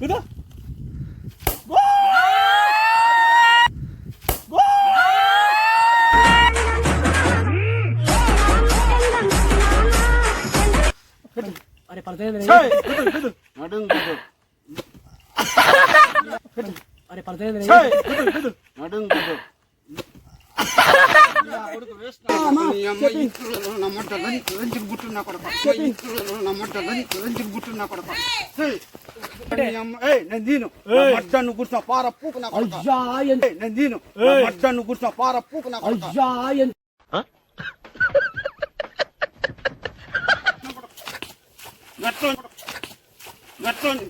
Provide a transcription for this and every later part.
గుద్దు అరే పడతాయి ఏయ్, గుద్దు నేను దీను మడ్డను కూర్చున్న పార పూకు నా కొడుకు. అయ్యా నేను మడ్డను కూర్చున్న పార పూకు నా కొడుకు. అయ్యా ఎంత గట్టోని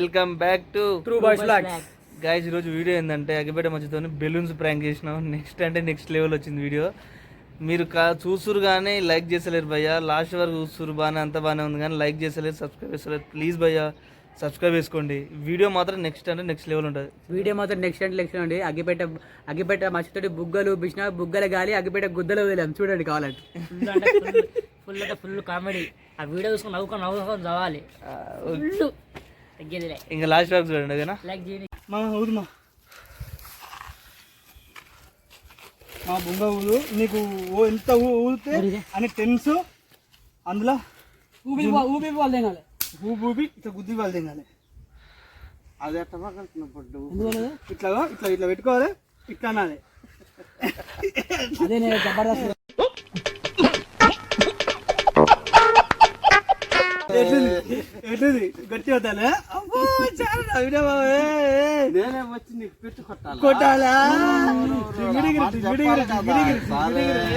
welcome back to true boys lock guys ఈరోజు వీడియో ఏంటంటే అగ్గిపేట మధ్యతో బెలూన్స్ ప్రాంక్ చేసినాం. నెక్స్ట్ అంటే నెక్స్ట్ లెవెల్ వచ్చింది వీడియో. మీరు కా చూసురు కానీ లైక్ చేసలేరు భయ్య. లాస్ట్ వరకు చూస్తురు బాగానే అంత బాగానే ఉంది కానీ లైక్ చేసలేరు సబ్స్క్రైబ్ చేసలేరు ప్లీజ్ భయ్య సబ్స్క్రైబ్ చేసుకోండి. వీడియో మాత్రం నెక్స్ట్ అంటే నెక్స్ట్ లెవెల్ ఉంటుంది. వీడియో మాత్రం నెక్స్ట్ అంటే నెక్స్ట్ అండి అగ్గిపేట అగ్గిపేట మచ్చితోటి బుగ్గలు బిష్ణ బుగ్గల గాలి అగ్గిపేట గుద్దలు వదిలేం చూడండి కావాలంటే. ఫుల్ అంటే ఫుల్ కామెడీ ఆ వీడియో చూసుకొని నవ్వుకొని నవ్వుకొని చదవాలి. ఇంకా లాస్ట్ వరకు చూడండి ఓకేనా చేయండి మా ఊదుమా. మా బొంగ ఊదు నీకు ఓ ఎంత ఊ- ఊదితే అని టెన్స్ అందులో ఊపి ఊపి వాళ్ళు తినాలి ఊపి ఊపి ఇట్లా గుద్ది వాళ్ళు తినాలి అది ఎట్ట పగలుతున్నప్పుడు ఇట్లా ఇట్లా ఇట్లా పెట్టుకోవాలి ఇట్లా అనాలి. అదే నేను జబర్దస్త్ ఎట్లుంది గట్టి అవుతాలే అబ్బో చాలా నవ్వినా బాబు, ఏ, ఏ. నేనే వచ్చి నీకు పెట్టి కొట్టాలి? కొట్టాలా? డింగిడిగిరి, డింగిడిగిరి, డింగిడిగిరి.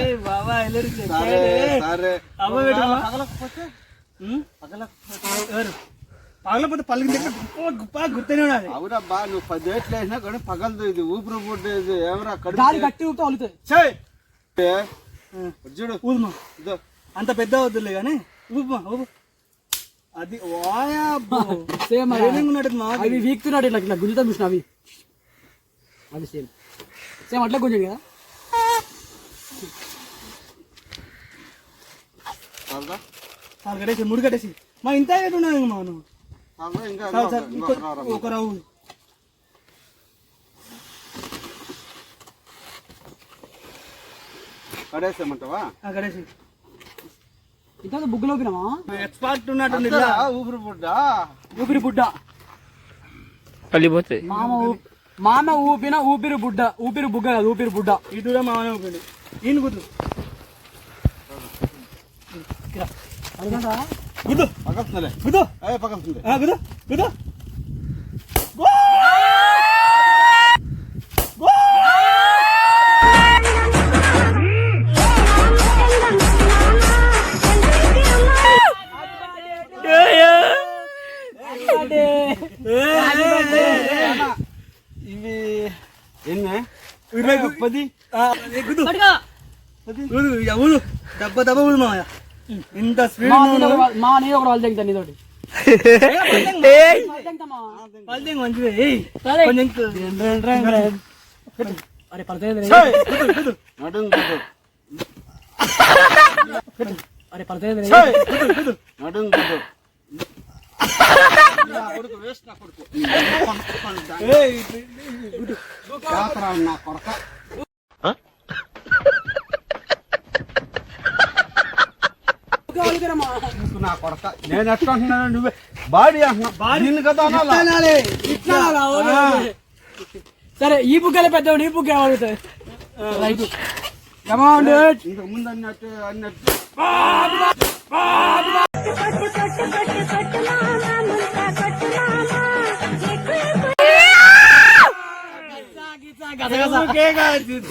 ఏ బాబా ఎల్లరి సరే అవ్వ పెట్టమ్మా. పగలకపోతే? పగలకపోతే? ఎవరు? పగలపోతే పలికి దగ్గర గుప్ప గుప్ప గుర్తనే ఉండాలి. అవునబ్బా నువ్వు పది ఏట్లు వేసినా కానీ పగలదు ఇది. ఊపిరి పుట్టేది గాలి కడుపు? గట్టి ఊపితే వలుతుంది చెయ్. చూడు. ఊదుమా. అంత పెద్ద వద్దులే కానీ. ఊపుమా ఊపు. అది. సేమ్ అవి వీక్తున్నాడు ఇట్లా ఇట్లా గుంజుతాం చూసిన అవి. అవి సేమ్ సేమ్ అట్లా గుంజండి కదా. కట్టేసి ముడి కట్టేసి. మా ఇంత ఎటు ఉన్నది ఇంక మనం. ఒక రవ్వు కడేసేమంటావా ఆ, ఇంత బుగ్గులో ఊపినామా ఎక్స్పర్ట్? ఇలా ఊపిరి పుడ్డా? ఊపిరి బుడ్డ. పల్లిపోతాయి మామ మామ ఊపిన ఊపిరి బుడ్డ. ఊపిరి బుగ్గ కాదు ఊపిరి బుడ్డ. ఇది కూడా మామనే ఊపిండి. ఈయన గుద్దు. అడుగుంటా గుద్దు. పగలుతుందిలే. గుద్దు. ఏ పగలుతుంది పది? ఊదు దెబ్బ దెబ్బ ఊదు మామయ్య. ఇంత స్పీడ్ మా నీలో ఒక- వాళ్ళు తెగుతా నీతోటి అరే గుద్దు అరే పడతాయి నా కొడుకు వేస్ట్ నా కొడుకు ఏయ్, ఇట్లా- ఇట్లా గుద్దు జాతర నా కొడక నీకు నా కొడక నేను ఎట్లా అంటున్నాను నువ్వే బాడీ అంటున్నా కదా. సరే ఈ బుగ్గలే పెద్దవాడు ఈ బుగ్గ అడుగుతాయి రైట్. కమాండ్ ఇంతకు ముందు అన్నట్టు అన్నట్టు. ఊరికే కాదు,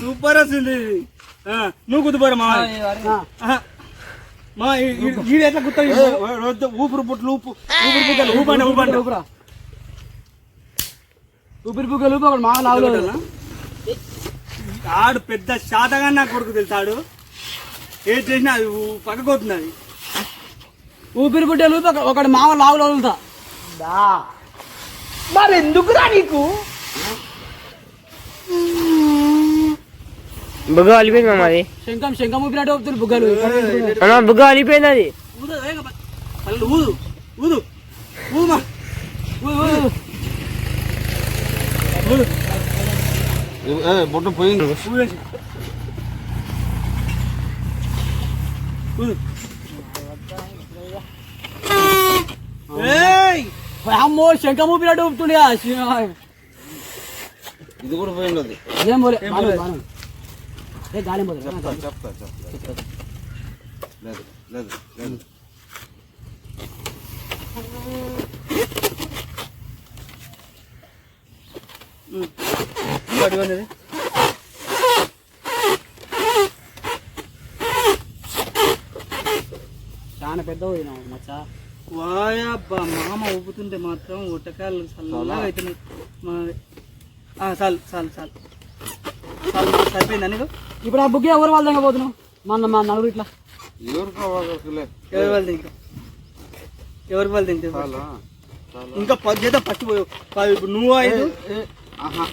సూపర్ వస్తుంది నువ్వు గుద్దుపోరు మా మా ఈడు ఎట్లా గుర్తా ఏ, ఏ, ఊపిరి పుట్లు ఊపు ఊపిరి బుగ్గలు ఊపండి ఊపండి ఊపిరా. ఊపిరి బుగ్గలు ఊపి ఒకటి మా లావులో ఆడు పెద్ద శాతగా నా కొడుకు తెలుసాడు ఏది చేసినా అది పక్కకు పోతుంది అది. ఊపిరి ఒక- ఒకటి మామ లావులో వదులుతా. మరి ఎందుకురా నీకు? బుగ్గ అలిపోయింది మామ అది శంఖం శంఖం ఊపినట్టు ఊపుతుంది బుగ్గలు. మామ బుగ్గ అలిపోయింది అది. ఊదు ఊదు ఊదు ఊమా ఊదు ఊదు ఊదు. ఏ బుట్ట పోయింది. ఊదు. అమ్మో శంఖం ఊపినట్టు ఊపుతుండే. ఇది కూడా పోయింది ఏం పోలే బాగానే, బాగానే. ఏ గాలి పోలే చెప్తా చెప్తా చెప్తా. లేదు లేదు చాలా పెద్ద పోయినా మచ్చా. వాయబ్బా మామ ఊపుతుంటే మాత్రం ఉట్టకాయలు చల్లగా అవుతున్నాయి మా ఆ, చాలు చాలు చాలు. చాలు మాకు సరిపోయిందా నీకు? ఇప్పుడు ఆ బుగ్గే ఎవరు వాళ్ళ దగ్గర పోతున్నావు? మన మా నలుగురు ఇట్లా. ఎవరు ఎవరి వాళ్ళు తింటారు ఎవరి వాళ్ళు చాలా ఇంకా పది చేత ఫస్ట్ పోయి పది ఇప్పుడు నువ్వు ఐదు. ఆహా.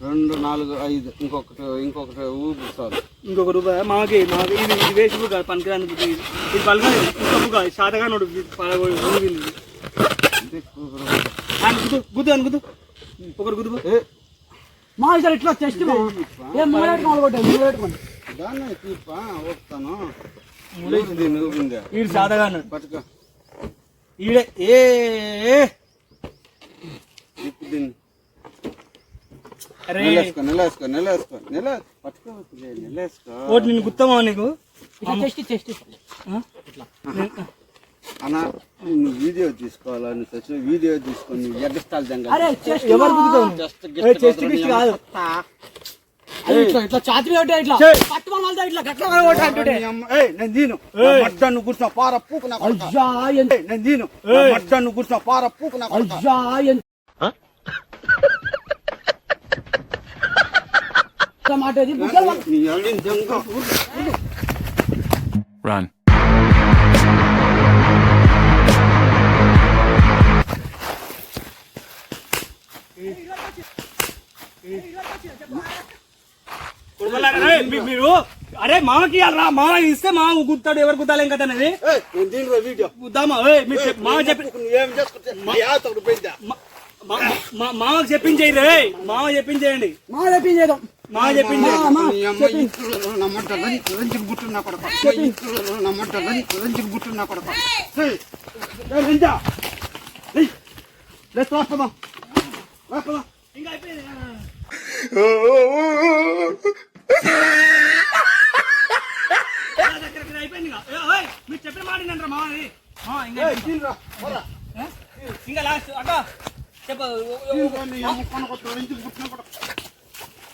రెండు నాలుగు ఐదు ఇంకొకటి ఇంకొకటి ఊపి చాలు. ఇంకొక రూపాయి. మామకి మామకి ఇది ఇది వేసి బుక్ పనికిరాని ఇది. ఇది పలకాలి. ఇంకా బుక్ శాతగా నోడు పడగోడు ఇది. ఊపిరి. గుద్దు గుద్దు అని గుద్దు. ఒకరు గుద్దు మా ఇద్దరు ఇట్లా చెస్ట్ ఏ మూడేట్టుకోండి దాన్ని తీపా వస్తాను ఈడు అన్నాడు పట్టుకో. ఈడే ఏ. తిప్పు దీన్ని. నిలేసుకో నిలేసుకో నిలేసుకో నిలే పట్టుకో నిలేసుకో. ఓటి నేను గుర్తమా నీకు? Chest chest? అన్న నువ్వు వీడియో తీసుకోవాలని వీడియో తీసుకొని మడ్డను కూర్చున్న పార పూకు నేను మడ్డను కూర్చున్న పార పూకు నా కొడక. అయ్యా ఎంత మాట ఇది బుగ్గలు పట్టు. నీ అల్లిన దొంగ. Run. మీరు అరే మామకి రా మామ ఇస్తే మామ గుద్దాడు ఎవరు గుద్దాలి ఇంకా అనేది? గుద్దామా? మామ చెప్పి మామకు చెప్పించేయండి మామ చెప్పించేయండి మామ చెప్పించేయండి అమ్మా, నీ అమ్మ ఇంట్లో నమ్మంట లంచి లంచి గుట్టు నా కొడక ఇంట్లో నమ్మంట లంచి లంచి గుట్టు నా కొడక. ఇంకా అయిపోయింది అయిపోయింది మీరు చెప్పిన మాట వినండి రా మామది మామ, ఇంకా ఏయ్, దీనిరా, పోరా. ఏ? ఇంకా లాస్ట్ అక్క చెప్ప.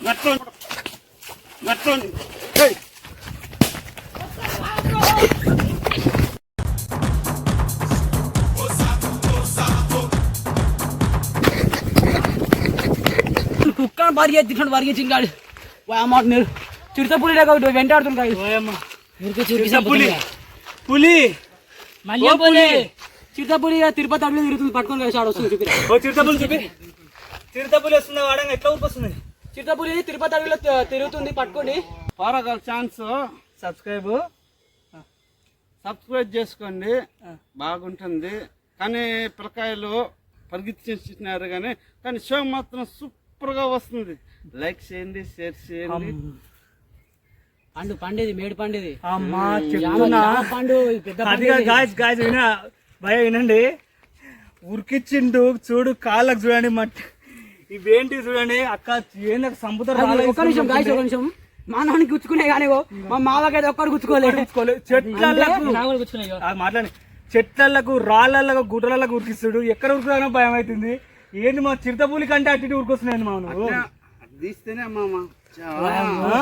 దీనిరా, నీ అమ్మ కొనకొట్టు, లంచి గుట్టు నా కొడక. గట్లోని కొడక. గట్లోని. ఏయ్, కుక్క బారిగా తింటాడు బారిగా చింగాడు మాట మీరు చిరుతపులి లేక వెంటాడుతుంది ఓయమ్మ పులి. పులి. మళ్ళీ పోలే. చిరుతపులి తిరుపతి అడుగు తిరుగుతుంది పట్టుకొని వస్తుంది చూపిరా. ఓ చిరుతపులి చూపి. చిరుతపులి వస్తుంది వాడంగా? ఎట్లా ఊపొస్తుంది చిరుతపులి తిరుపతి అడవిలో తిరుగుతుంది పట్టుకొని పారగల ఛాన్స్ సబ్స్క్రైబ్. సబ్స్క్రైబ్ చేసుకోండి. బాగుంటుంది. కానీ పిల్లకాయలు పరిగెత్తించినారు కానీ కానీ షో మాత్రం సూపర్గా వస్తుంది. లైక్ చేయండి షేర్ చేయండి. పండు పండేది మేడు పండేది. అమ్మా చెప్తున్నా. పండు ఇది పెద్ద అది పండు ఇది. గాయస్ గాయస్ వినా భయ వినండి. ఉరికిచ్చిండు చూడు కాళ్ళకు చూడండి మట్టి. ఇవేంటి చూడండి? అక్క ఏంది సంపుతారు అది ఒక్క నిమిషం గాయస్ ఒక నిమిషం. మా నాన్నకి గుచ్చుకునే కానీ ఓ, మా మావకైతే ఒక్కరు గుచ్చుకోలేదు చెట్లకు ఆ, మాట్లాడి చెట్లకు రాళ్ళకు గుట్టలకు ఉరికిస్తుడు. ఎక్కడ ఉరుకుతానో భయం అవుతుంది. ఏంది మా చిరుతపూలి కంటే అట్టి ఉరికొస్తున్నాయి మా. తీస్తేనే మామ ఆ?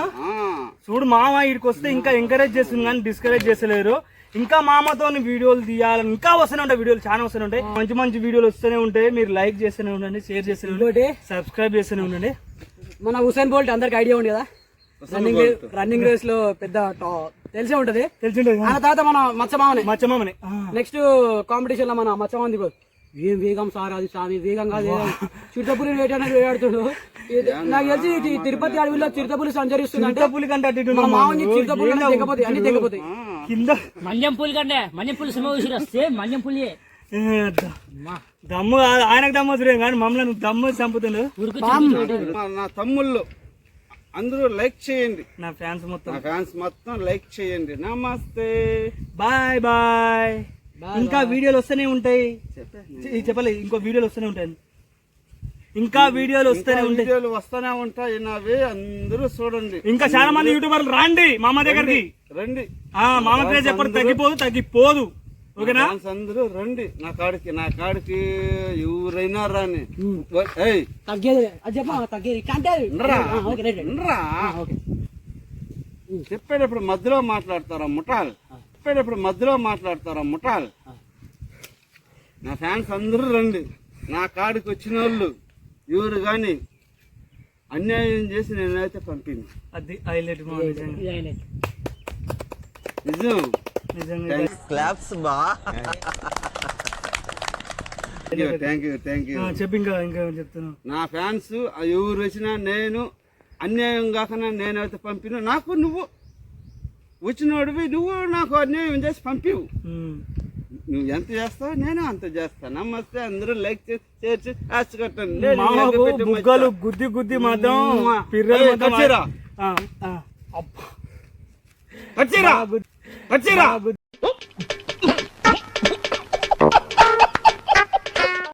చూడు మామ ఇక్కడికి వస్తే ఇంకా ఎంకరేజ్ చేస్తుంది కానీ డిస్కరేజ్ చేస్తలేరు. ఇంకా మామతో వీడియోలు తీయాలని ఇంకా వస్తూనే ఉంటాయి వీడియోలు చాలా వస్తూనే ఉంటాయి. మంచి మంచి వీడియోలు వస్తూనే ఉంటాయి. మీరు లైక్ చేస్తూనే ఉండండి షేర్ చేస్తూనే ఉండండి సబ్స్క్రైబ్ చేస్తూనే ఉండండి. మన హుసేన్ బోల్ట్ అందరికి ఐడియా ఉంది కదా రన్నింగ్ రన్నింగ్ రేస్లో పెద్ద తెలిసే ఉంటది. తెలిసిండే ఆ. తర్వాత మన మచ్చమామని మచ్చమామని నెక్స్ట్ కాంపిటీషన్లో మన మచ్చమామది ఏం వేగం సార్ అది స్వామి వేగంగా చిరుతపులి వేటానికి వేటాడుతుడు ఇది నాకు తెలిసి ఇది తిరుపతి అడవిలో చిరుతపులి సంచరిస్తుంది చిరుతపులి కంటే. చిరుతపులి అన్ని కింద మంజం పులి కంటే మంజం పులి సినిమా చూసిరా? సేమ్ మంజం పులియే దమ్ము ఆయనకు దమ్ము వదిలేదు కానీ మమ్మల్ని దమ్ము చంపుతుండు. ఉరికి మా- నా తమ్ముళ్ళు అందరూ లైక్ చేయండి. నా ఫ్యాన్స్ మొత్తం. నా ఫ్యాన్స్ మొత్తం లైక్ చేయండి. నమస్తే. Bye bye. ఇంకా వీడియోలు వస్తూనే ఉంటాయి. చె- చెప్పలే ఇంకో వీడియోలు వస్తూనే ఉంటాయి. ఇంకా వీడియోలు వస్తూనే ఉంటాయి. వీడియోలు వస్తూనే ఉంటాయి నావి అందరూ చూడండి. ఇంకా చాలా మంది యూట్యూబర్లు రాండి మామ దగ్గరికి. రండి. ఆ మామ క్రేజ్ ఎప్పుడు తగ్గిపోదు తగ్గిపోదు. ఓకేనా? అందరూ రండి. నా కాడికి నా కాడికి ఎవరైనా రాని. చెప్పేటప్పుడు మధ్యలో మాట్లాడతారా ముఠాల్? చెప్పేటప్పుడు మధ్యలో మాట్లాడతారా ముఠాల్? నా ఫ్యాన్స్ అందరూ రండి. నా కాడికి వచ్చిన వాళ్ళు ఎవరు కానీ అన్యాయం చేసి నేనైతే పంపింది అది హైలైట్. నిజం? నిజంగా థ్యాంక్ యూ థ్యాంక్ యూ ఆ, చెప్పు ఇంకా నా ఫ్యాన్స్ ఎవరు వచ్చినా నేను అన్యాయం కాకుండా నేనైతే పంపిన. నాకు నువ్వు వచ్చినోడివి నువ్వు నాకు అన్యాయం చేసి పంపివు. నువ్వు ఎంత చేస్తావు నేను అంత చేస్తా. నమస్తే అందరూ లైక్ చేసి బుగ్గలు మచ్చా. గుద్ది గుద్ది మాత్రం. పిర్రలు ఏయ్, మొత్తం